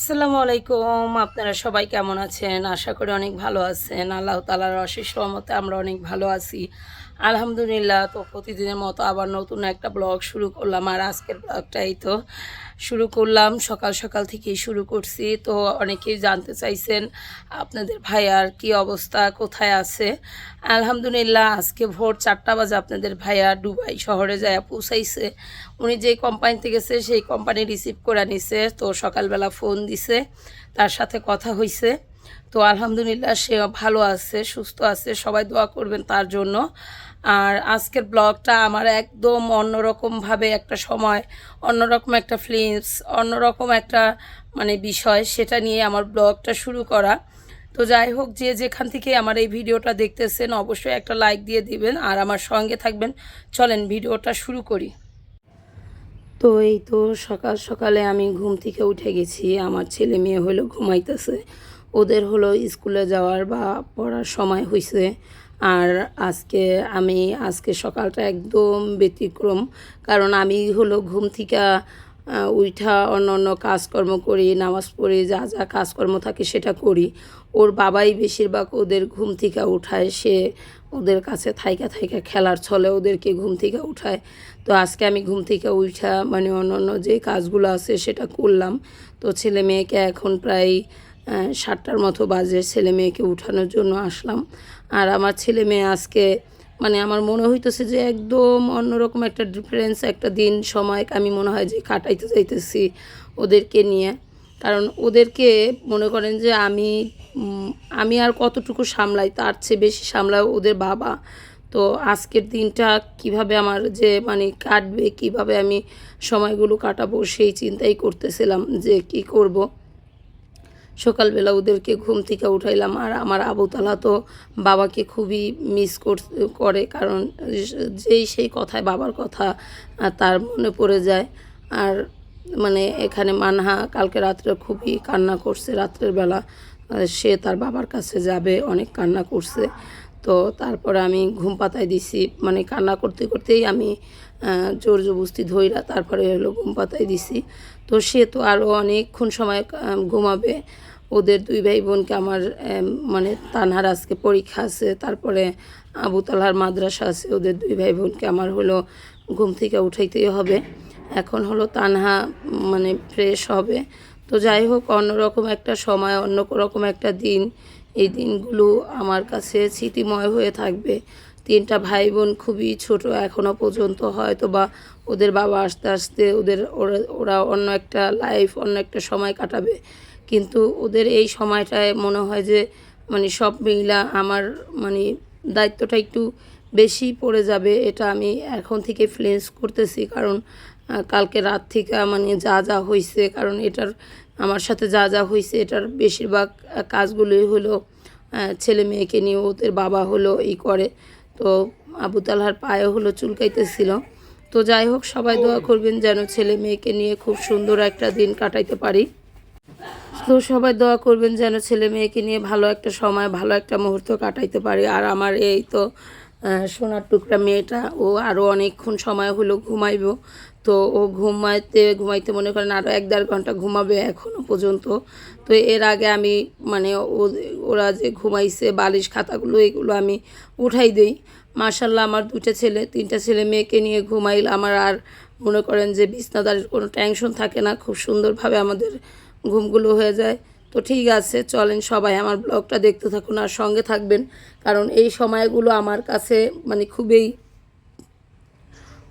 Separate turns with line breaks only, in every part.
আসসালামু আলাইকুম। আপনারা সবাই কেমন আছেন? আশা করি অনেক ভালো আছেন। আল্লাহ তালার অশেষ রহমতে আমরা অনেক ভালো আছি। আলহামদুলিল্লাহ, তো প্রতিদিনের মতো আবার নতুন একটা ব্লগ শুরু করলাম। আর আজকের ব্লগটাই তো শুরু করলাম। সকাল সকাল থেকেই শুরু করছি। তো অনেকেই জানতে চাইছেন, আপনাদের ভাইয়ার কি অবস্থা, কোথায় আছে? আলহামদুলিল্লাহ, আজকে ভোর চারটা বাজে আপনাদের ভাইয়া দুবাই শহরে যায় পৌঁছাইছে। উনি যেই কোম্পানিতে গেছে, সেই কোম্পানি রিসিভ করে নিছে। তো সকালবেলা ফোন দিছে, তার সাথে কথা হইছে। তো আলহামদুলিল্লাহ সে ভালো আছে, সুস্থ আছে, সবাই দোয়া করবেন তার জন্য। আর আজকের ব্লগটা আমার একদম অন্যরকমভাবে একটা সময়, অন্যরকম একটা ফিল্মস অন্যরকম একটা মানে বিষয় সেটা নিয়ে আমার ব্লগটা শুরু করা। তো যাই হোক, যে যেখান থেকে আমার এই ভিডিওটা দেখতেছেন অবশ্যই একটা লাইক দিয়ে দিবেন আর আমার সঙ্গে থাকবেন। চলেন ভিডিওটা শুরু করি। তো এই তো সকাল সকালে আমি ঘুম থেকে উঠে গেছি, আমার ছেলে মেয়ে হলো ঘুমাইতেছে। ওদের হলো স্কুলে যাওয়ার বা পড়ার সময় হয়েছে আর আজকে আমি, আজকে সকালটা একদম ব্যতিক্রম। কারণ আমি হলো ঘুম থেকে উঠা অন্য অন্য কাজকর্ম করি, নামাজ পড়ি, যা যা কাজকর্ম থাকে সেটা করি। ওর বাবাই বেশিরভাগ ওদের ঘুম থেকে উঠায়, সে ওদের কাছে থাইকা থাইকা খেলার ছলে ওদেরকে ঘুম থেকে উঠায়। তো আজকে আমি ঘুম থেকে উঠা মানে অন্য অন্য যে কাজগুলো আছে সেটা করলাম। তো ছেলে মেয়েকে এখন প্রায় সাতটার মতো বাজে ছেলে মেয়েকে উঠানোর জন্য আসলাম। আর আমার ছেলে মেয়ে আজকে মানে আমার মনে হইতেছে যে একদম অন্যরকম একটা ডিফারেন্স একটা দিন, সময় আমি মনে হয় যে কাটাইতে যাইতেছি ওদেরকে নিয়ে। কারণ ওদেরকে মনে করেন যে আমি আমি আর কতটুকু সামলাই, তার চেয়ে বেশি সামলায় ওদের বাবা। তো আজকের দিনটা কীভাবে আমার যে মানে কাটবে, কীভাবে আমি সময়গুলো কাটাবো, সেই চিন্তাই করতেছিলাম যে কি করব। সকালবেলা ওদেরকে ঘুম থেকে উঠাইলাম আর আমার আবুতালা তো বাবাকে খুবই মিস করে কারণ যেই সেই কথায় বাবার কথা তার মনে পড়ে যায়। আর মানে এখানে মানহা কালকে রাত্রে খুবই কান্না করছে রাত্রের বেলা। সে তার বাবার কাছে যাবে, অনেক কান্না করছে। তো তারপরে আমি ঘুম পাতায় দিছি। মানে কান্না করতে করতেই আমি জোর জবস্তি ধইরা তারপরে হলো ঘুম পাতায় দিছি। তো সে তো আরও অনেকক্ষণ সময় ঘুমাবে। ওদের দুই ভাই বোনকে আমার মানে তানহার আজকে পরীক্ষা আছে, তারপরে আবু তালহার মাদ্রাসা আছে, ওদের দুই ভাই বোনকে আমার হলো ঘুম থেকে উঠাইতেই হবে। এখন হলো তানহা মানে ফ্রেশ হবে। তো যাই হোক, অন্যরকম একটা সময় অন্য রকম একটা দিন। এই দিনগুলো আমার কাছে স্মৃতিময় হয়ে থাকবে। তিনটা ভাই বোন খুবই ছোট এখনও পর্যন্ত হয়তো বা ওদের বাবা আস্তে আস্তে ওদের ওরা অন্য একটা লাইফ অন্য একটা সময় কাটাবে। কিন্তু ওদের এই সময়টায় মনে হয় যে মানে সব মিলা আমার মানে দায়িত্বটা একটু বেশি পড়ে যাবে, এটা আমি এখন থেকে ফ্লেন্স করতেছি। কারণ কালকে রাত থেকে মানে যা যা হয়েছে কারণ এটার, আমার সাথে যা যা হয়েছে এটার বেশিরভাগ কাজগুলোই হলো ছেলে মেয়েকে নিয়ে, ওদের বাবা হলো এই করে। তো আবু তালহার পায়ে হলো চুলকাইতেছিল। তো যাই হোক, সবাই দোয়া করবেন যেন ছেলে মেয়েকে নিয়ে খুব সুন্দর একটা দিন কাটাইতে পারি। তো সবাই দোয়া করবেন যেন ছেলে মেয়েকে নিয়ে ভালো একটা সময়, ভালো একটা মুহূর্ত কাটাইতে পারি। আর আমার এই তো সোনার টুকরা মেয়েটা, ও আরও অনেকক্ষণ সময় হলো ঘুমাইব। তো ও ঘুমাইতে ঘুমাইতে মনে করেন আরও এক দেড় ঘণ্টা ঘুমাবে এখনও পর্যন্ত। তো এর আগে আমি মানে ও- ওরা যে ঘুমাইছে, বালিশ, খাতাগুলো, এগুলো আমি উঠাই দিই। মার্শাল্লাহ আমার দুটো ছেলে, তিনটা ছেলে মেয়েকে নিয়ে ঘুমাইল। আমার আর মনে করেন যে বিছনাদারের কোনো টেনশন থাকে না, খুব সুন্দরভাবে আমাদের ঘুমগুলো হয়ে যায়। তো ঠিক আছে, চলেন সবাই আমার ব্লগটা দেখতে থাকুন আর সঙ্গে থাকবেন, কারণ এই সময়গুলো আমার কাছে মানে খুবই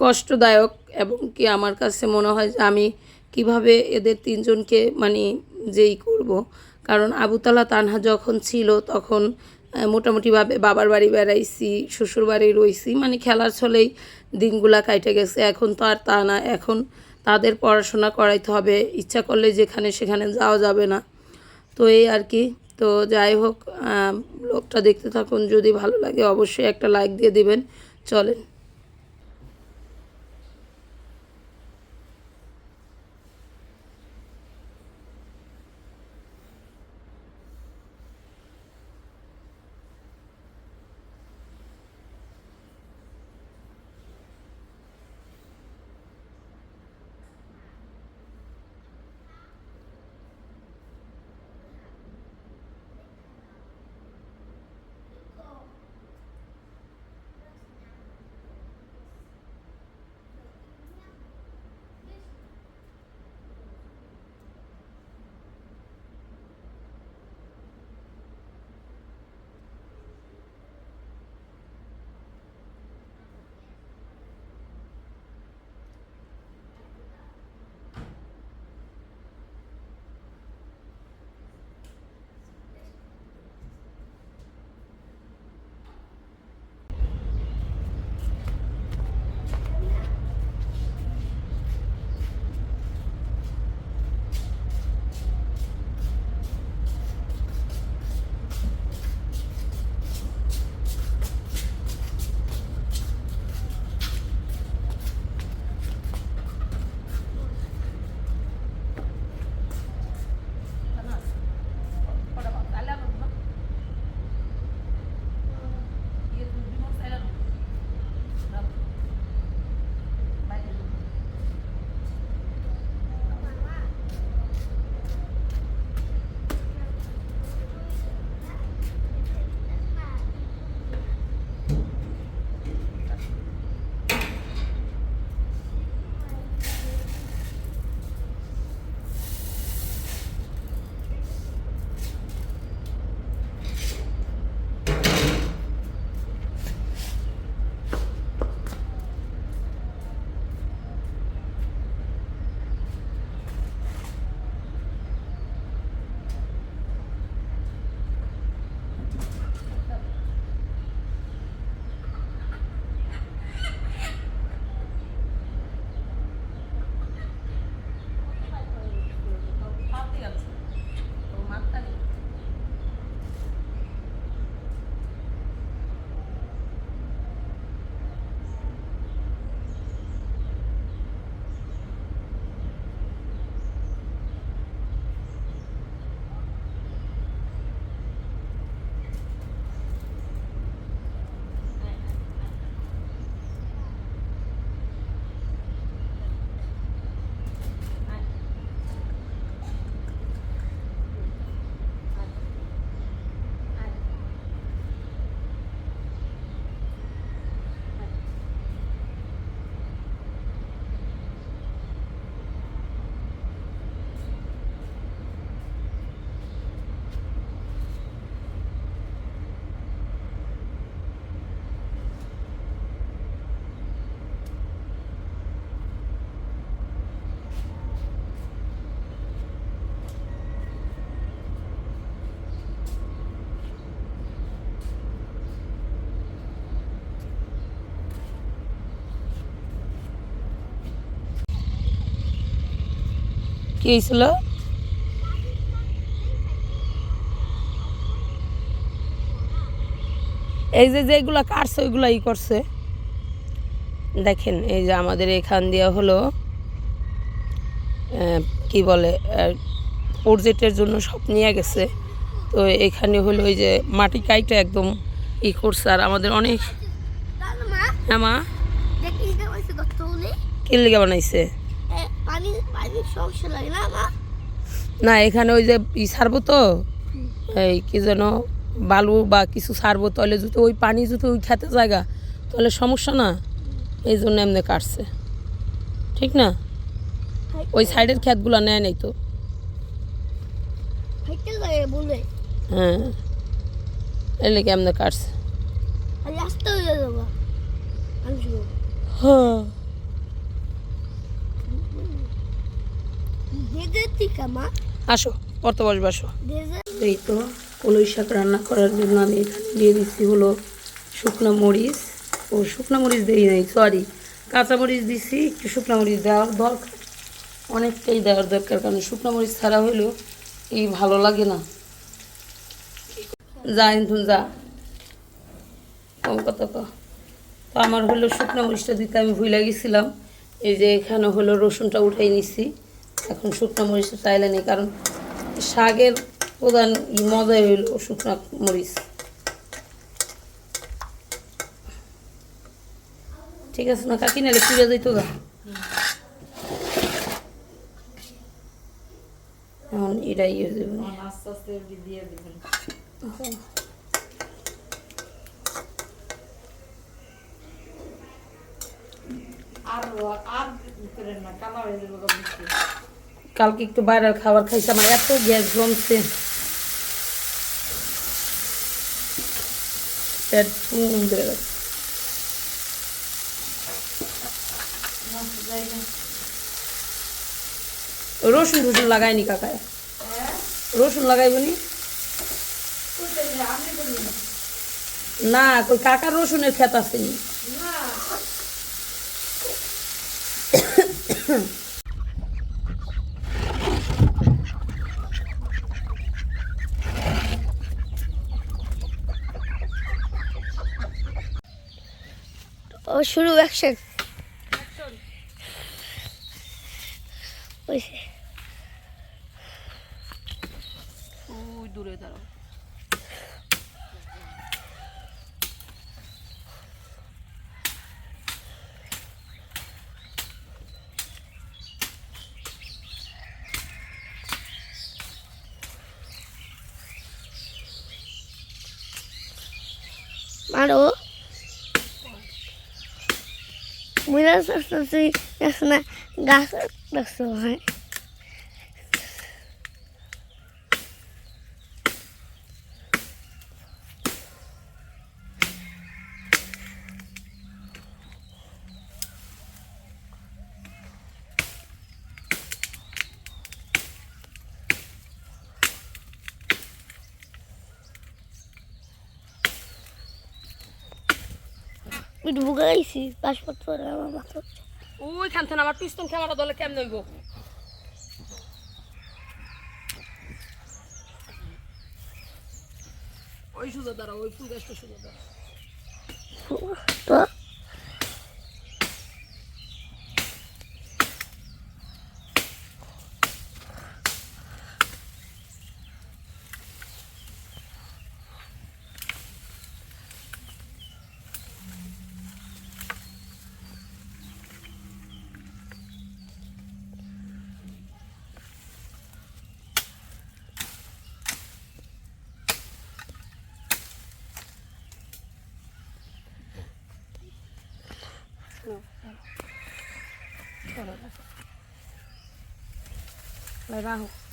কষ্টদায়ক এবং কি আমার কাছে মনে হয় যে আমি কীভাবে এদের তিনজনকে মানে যেই করব। কারণ আবুতালা তানহা যখন ছিল তখন মোটামুটিভাবে বাবার বাড়ি বেড়াইছি, শ্বশুর বাড়ি রইছি মানে খেলার ছলেই দিনগুলা কাইটে গেছে। এখন তো আর তা না, এখন তাদের পড়াশোনা করাইতে হবে, ইচ্ছা করলে যেখানে সেখানে যাওয়া যাবে না। তো এই আর কি। তো যাই হোক ব্লগটা দেখতে থাকুন, যদি ভালো লাগে অবশ্যই একটা লাইক দিয়ে দিবেন। চলেন। কি হয়েছিল? এই যে যেগুলো কাটছে ওইগুলো ই করছে। দেখেন এই যে আমাদের এখান দিয়ে হলো কি বলে প্রজেক্টের জন্য সব নিয়ে গেছে। তো এখানে হলো ওই যে মাটি কাইটা একদম ই করছে আর আমাদের অনেক হ্যাঁ মা? কি লেগে বানাইছে?
সমস্যা লাগে না
এখানে ওই যে ই সারবো তো এই কি যেন বালু বা কিছু সারবো তাহলে যদি ওই পানি যদি ওই খেতে জায়গা তাহলে সমস্যা না? এই জন্য এমনি কাটছে। ঠিক না? ওই সাইডের ক্ষেতগুলো নেয় নাই তো। হ্যাঁ। এর লেগে এমনি কাটছে।
হয়ে যাব আমি শুনো
হ্যাঁ
দেজে টিকা মা
আসো পড়তে বসবে আসো। এই তো কলই শাক রান্না করার জন্য আমি এখানে দিয়ে দিচ্ছি হলো শুকনো মরিচ। ও শুকনো মরিচ দিই নাই সরি কাঁচা মরিচ দিছি একটু শুকনো মরিচ দেওয়ার দরকার। অনেকটাই দেওয়ার দরকার কারণ শুকনো মরিচ ছাড়া হইলেও এই ভালো লাগে না। যা কিন্তু যা। কম কত ক তো আমার হলো শুকনো মরিচটা দিতে আমি ভুলে গেছিলাম। এই যে এখানে হলো রসুনটা উঠাই নিছি। এখন শুকনো মরিচটা চাইলে নেই, কারণ শাকের প্রধান মজাই হইল শুকনো মরিচ। ঠিক আছে, না কাকি, নাহলে পুড়ে যাইতো গা। এখন এটা ইয়ে হয়ে
আস্তে আস্তে দিয়ে দিবেন। আর আর করেন না কালা হয়ে যাবে।
কালকে একটু বাইরের খাবার খাইছে আমার এত গ্যাস জমছে। পেট চুন ধরে গেছে। রসুন টসুন লাগাইনি কাকায় রসুন লাগাইবনি না? কই কাকার রসুনের খেত আসেনি
ও শুরু অ্যাকশন
ওই দূরে দাঁড়াও।
মারো। সস্তি দেখনা গাছ হয় একটু বুকে গাইছি পাসপোর্ট পরে আমার মাথা
ওইখান থেকে আমার পিস্তন ক্যামেরা দলে কেমন হইব? ওই সুযোগ দ্বারা ওই ফুল গাছটা সুযোগ দ্বারা
তো
রাহো আমি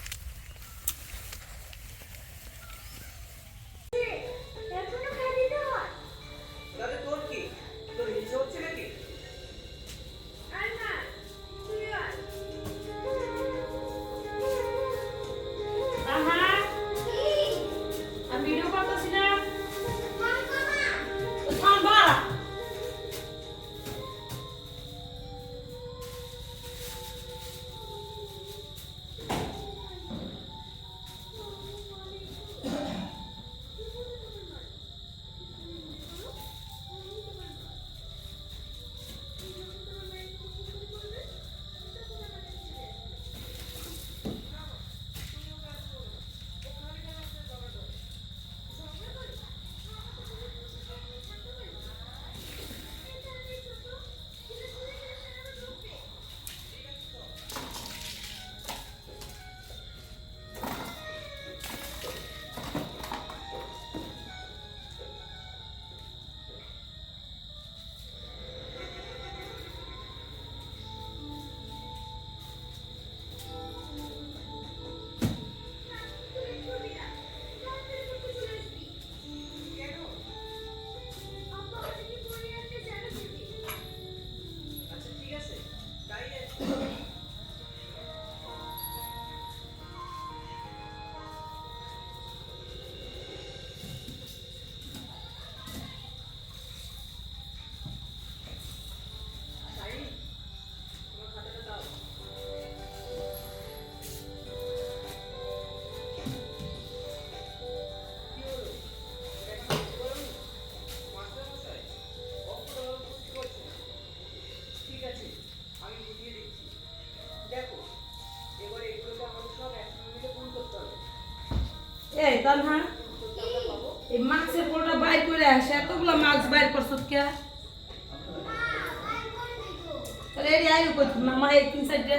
এই তানহা এই মাছের পোলটা বাইর করে আসে। এতগুলো মাছ বাইর করছ কে? তাহলে এই আয়ু করছ মামা এই তিন সাইডে